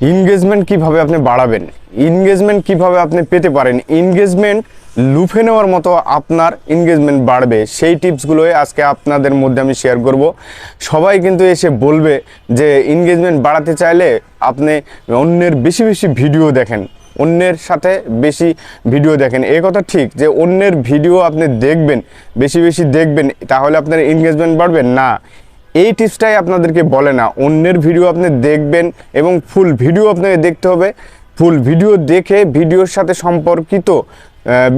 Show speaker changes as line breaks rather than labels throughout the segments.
Engagement কীভাবে আপনি বাড়াবেন? এনগেজমেন্ট কীভাবে আপনি পেতে পারেন? এনগেজমেন্ট লুফে নেওয়ার মতো আপনার এনগেজমেন্ট বাড়বে। সেই টিপসগুলোই আজকে আপনাদের মধ্যে আমি শেয়ার করব। সবাই কিন্তু এসে বলবে যে এনগেজমেন্ট বাড়াতে চাইলে আপনি অন্যের বেশি বেশি ভিডিও দেখেন। অন্যের সাথে বেশি ভিডিও দেখেন। এই কথা ঠিক যে অন্যের ভিডিও আপনি দেখবেন, বেশি বেশি দেখবেন, তাহলে আপনার এনগেজমেন্ট বাড়বে? না। এই টিপসটাই আপনাদেরকে বলে না, অন্যের ভিডিও আপনি দেখবেন এবং ফুল ভিডিও আপনাকে দেখতে হবে। ফুল ভিডিও দেখে ভিডিওর সাথে সম্পর্কিত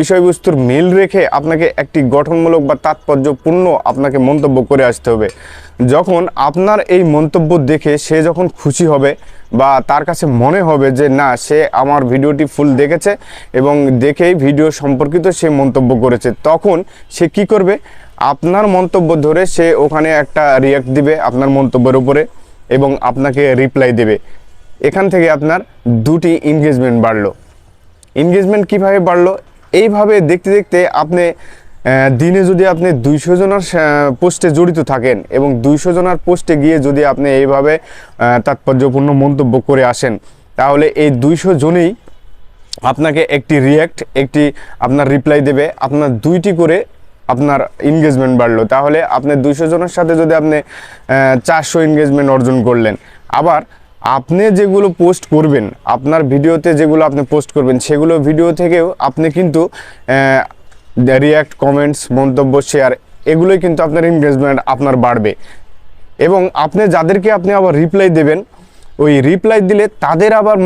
বিষয়বস্তুর মিল রেখে আপনাকে একটি গঠনমূলক বা তাৎপর্যপূর্ণ আপনাকে মন্তব্য করে আসতে হবে। যখন আপনার এই মন্তব্য দেখে সে যখন খুশি হবে বা তার কাছে মনে হবে যে না, সে আমার ভিডিওটি ফুল দেখেছে এবং দেখেই ভিডিও সম্পর্কিত সে মন্তব্য করেছে, তখন সে কি করবে? আপনার মন্তব্য ধরে সে ওখানে একটা রিয়াক্ট দিবে আপনার মন্তব্যের উপরে এবং আপনাকে রিপ্লাই দেবে। এখান থেকে আপনার দুটি এনগেজমেন্ট বাড়লো। এনগেজমেন্ট কীভাবে বাড়লো? এইভাবে দেখতে দেখতে আপনি দিনে যদি আপনি দুইশো জনের পোস্টে জড়িত থাকেন এবং দুইশো জনের পোস্টে গিয়ে যদি আপনি এইভাবে তাৎপর্যপূর্ণ মন্তব্য করে আসেন, তাহলে এই দুইশো জনেই আপনাকে একটি রিয়াক্ট একটি আপনার রিপ্লাই দেবে। আপনার দুইটি করে আপনার এনগেজমেন্ট বাড়লো, তাহলে আপনি দুশো জনের সাথে যদি আপনি চারশো এনগেজমেন্ট অর্জন করলেন, আবার আপনি যেগুলো পোস্ট করবেন, আপনার ভিডিওতে যেগুলো আপনি পোস্ট করবেন, সেগুলো ভিডিও থেকেও আপনি কিন্তু রিয়াক্ট কমেন্টস মন্তব্য শেয়ার এগুলোই কিন্তু আপনার এনগেজমেন্ট আপনার বাড়বে। এবং আপনি যাদেরকে আপনি আবার রিপ্লাই দেবেন ওই রিপ্লাই দিলে তাদের আবার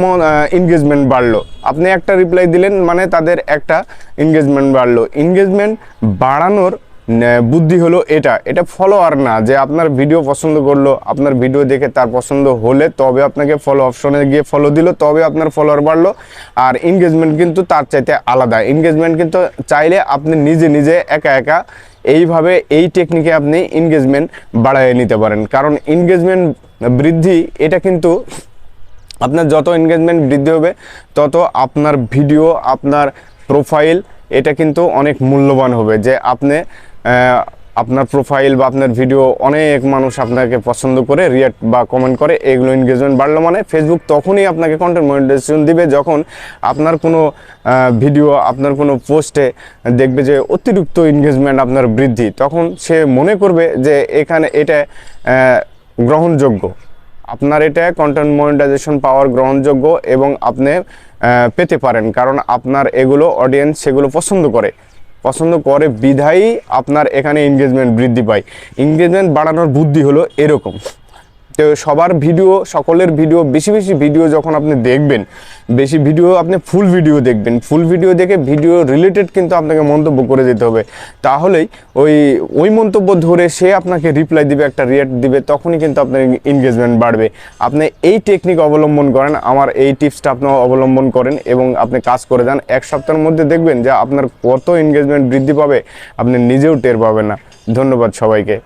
এনগেজমেন্ট বাড়লো। আপনি একটা রিপ্লাই দিলেন মানে তাদের একটা এনগেজমেন্ট বাড়লো। এনগেজমেন্ট বাড়ানোর বুদ্ধি হলো এটা। এটা ফলোয়ার না, যে আপনার ভিডিও পছন্দ করল, আপনার ভিডিও দেখে তার পছন্দ হলে তবে আপনাকে ফলো অপশনে গিয়ে ফলো দিল, তবে আপনার ফলোয়ার বাড়লো। আর এনগেজমেন্ট কিন্তু তার চাইতে আলাদা। এনগেজমেন্ট কিন্তু চাইলে আপনি নিজে নিজে একা একা এইভাবে এই টেকনিকে আপনি এনগেজমেন্ট বাড়ায় নিতে পারেন। কারণ এনগেজমেন্ট বৃদ্ধি, এটা কিন্তু আপনার যত এনগেজমেন্ট বৃদ্ধি হবে, তত আপনার ভিডিও আপনার প্রোফাইল এটা কিন্তু অনেক মূল্যবান হবে যে আপনি আপনার প্রোফাইল বা আপনার ভিডিও অনেক মানুষ আপনাকে পছন্দ করে রিয়াক্ট বা কমেন্ট করে, এগুলো এনগেজমেন্ট বাড়লো মানে ফেসবুক তখনই আপনাকে কন্টেন্ট মনিটাইজেশন দিবে যখন আপনার কোনো ভিডিও আপনার কোনো পোস্টে দেখবে যে অতিরিক্ত এনগেজমেন্ট আপনার বৃদ্ধি। তখন সে মনে করবে যে এখানে এটা গ্রহণযোগ্য। আপনার এটা কন্টেন্ট মনিটাইজেশন পাওয়ার গ্রহণযোগ্য এবং আপনি পেতে পারেন। কারণ আপনার এগুলো অডিয়েন্স সেগুলো পছন্দ করে। পছন্দ করে বিধায়ী আপনার এখানে এনগেজমেন্ট বৃদ্ধি পায়। এনগেজমেন্ট বাড়ানোর বুদ্ধি হলো এরকম। তো সবার ভিডিও, সকলের ভিডিও, বেশি বেশি ভিডিও যখন আপনি দেখবেন, বেশি ভিডিও আপনি ফুল ভিডিও দেখবেন। ফুল ভিডিও দেখে ভিডিও রিলেটেড কিন্তু আপনাকে মন্তব্য করে দিতে হবে। তাহলেই ওই ওই মন্তব্য ধরে সে আপনাকে রিপ্লাই দিবে, একটা রিয়েক্ট দিবে, তখনই কিন্তু আপনার এনগেজমেন্ট বাড়বে। আপনি এই টেকনিক অবলম্বন করেন, আমার এই টিপসটা আপনি অবলম্বন করেন এবং আপনি কাজ করে যান। এক সপ্তাহের মধ্যে দেখবেন যে আপনার কত এনগেজমেন্ট বৃদ্ধি পাবে, আপনি নিজেও টের পাবেন না। ধন্যবাদ সবাইকে।